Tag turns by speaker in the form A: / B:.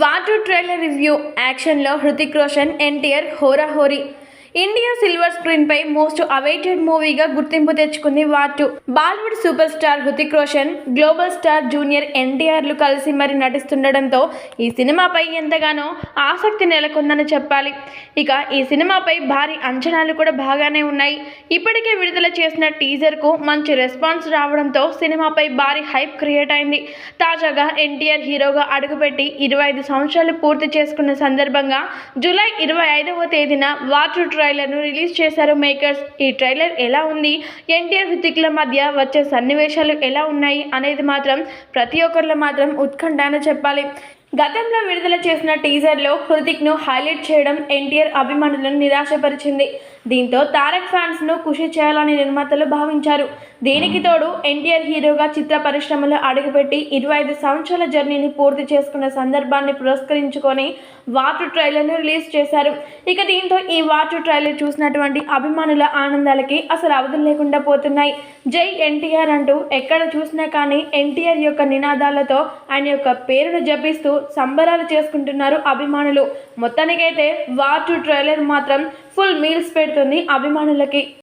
A: వాటు trailer review యాక్షన్లో హృతిక్ రోషన్ ఎన్టీఆర్ హోరాహోరీ. India silver screen పై మోస్ట్ అవైటెడ్ మూవీగా గుర్తింపు తెచ్చుకుంది వాటు Bollywood super star Hrithik Roshan global star junior ఎన్టీఆర్లు కలిసి మరి నటిస్తుండడంతో ఈ సినిమాపై ఎంతగానో ఆసక్తి నెలకొందని చెప్పాలి. ఇక ఈ సినిమాపై భారీ అంచనాలు కూడా బాగానే ఉన్నాయి. ఇప్పటికే విడుదల చేసిన టీజర్కు మంచి రెస్పాన్స్ రావడంతో సినిమాపై భారీ హైప్ క్రియేట్ అయింది. తాజాగా ఎన్టీఆర్ హీరోగా అడుగుపెట్టి ఇరవై ఐదు సంవత్సరాలు పూర్తి చేసుకున్న సందర్భంగా జూలై ఇరవై ఐదవ తేదీన వాటర్ ట్రైలర్ను రిలీజ్ చేశారు మేకర్స్. ఈ ట్రైలర్ ఎలా ఉంది? ఎన్టీఆర్ హృతిక్ల మధ్య వచ్చే సన్నివేశాలు ఎలా ఉన్నాయి అనేది మాత్రం ప్రతి ఒక్కరిలో మాత్రం ఉత్కంఠ చెప్పాలి. గతంలో విడుదల చేసిన టీజర్లో హృతిక్ను హైలైట్ చేయడం ఎన్టీఆర్ అభిమానులను నిరాశపరిచింది. దీంతో తారక్ ఫ్యాన్స్ను ఖుషి చేయాలని నిర్మాతలు భావించారు. దీనికి తోడు ఎన్టీఆర్ హీరోగా చిత్ర పరిశ్రమలో అడుగుపెట్టి ఇరవై ఐదు సంవత్సరాల జర్నీని పూర్తి చేసుకున్న సందర్భాన్ని పురస్కరించుకొని వాటర్ ట్రైలర్ను రిలీజ్ చేశారు. ఇక దీంతో ఈ వాటర్ ట్రైలర్ చూసినటువంటి అభిమానుల ఆనందాలకి అసలు అవధులు లేకుండా పోతున్నాయి. జై ఎన్టీఆర్ అంటూ ఎక్కడ చూసినా కానీ ఎన్టీఆర్ యొక్క నినాదాలతో ఆయన యొక్క పేరును జపిస్తూ సంబరాలు చేసుకుంటున్నారు అభిమానులు. మొత్తానికైతే వార్ టు ట్రైలర్ మాత్రం ఫుల్ మీల్స్ పెడుతుంది అభిమానులకి.